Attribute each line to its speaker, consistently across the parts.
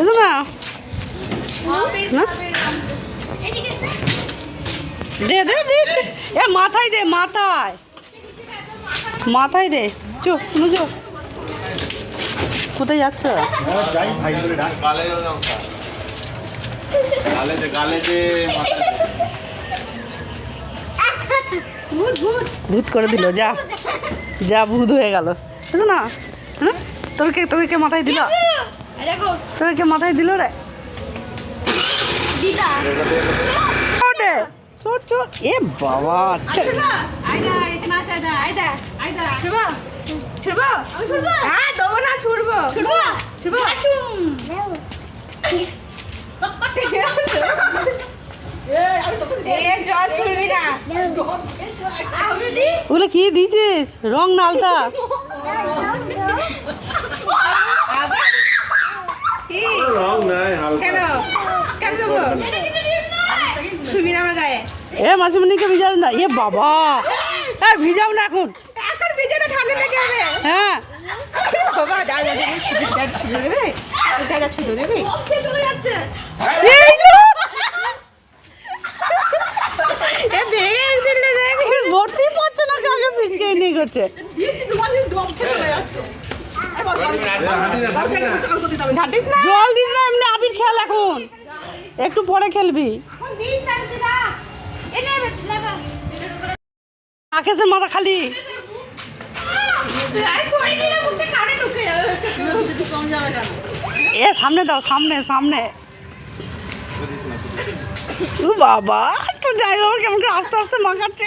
Speaker 1: এসো না? দে দে দে। এ, মাথায় দে, মাথায়। মাথায় দে। চো চো। কোথায় যাচ্ছ। ভূত করে দিল, যা। যা, ভূত হয়ে গেল। বুঝছ না? হ্যাঁ? তোর কে, তোকে কে মাথায় দিল? তোকে কে মাথায় দিল রে? এ বাবা আচ্ছা হ্যাঁ ওগুলো কি দিয়েছিস? রং নালতা
Speaker 2: রং নাই হালকা
Speaker 1: কেন কেন দেবো ছুবি না? আমার গায়ে এ মাসিমণিকে ভিজাস না এ বাবা হ্যাঁ ভিজাও না এখন। এখন ভিজানো ঠান্ডা লেগে যাবে হ্যাঁ। বাবা যা যা দেবে যা দেবে। যা যা ছুঁড়ে দেবে এই যে! এ ভেঙে দিলে ভর্তি পড়ছে না কাকে পিচকে নিয়ে করছে জল দিস না এমনি আবির খেল এখন একটু পরে খেলবি আকাশের মাথা খালি এ সামনে দাও সামনে সামনে বাবা তো যাই হোক কেমন করে আস্তে আস্তে মাখাচ্ছে।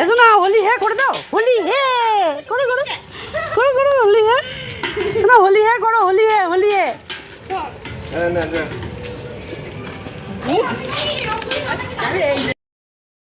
Speaker 1: এসো না হোলি হে করে দাও। হোলি হে করো করো করো করো হোলি হে শোনো হোলি হে করো হোলি হে হোলি হে
Speaker 2: হ্যাঁ না না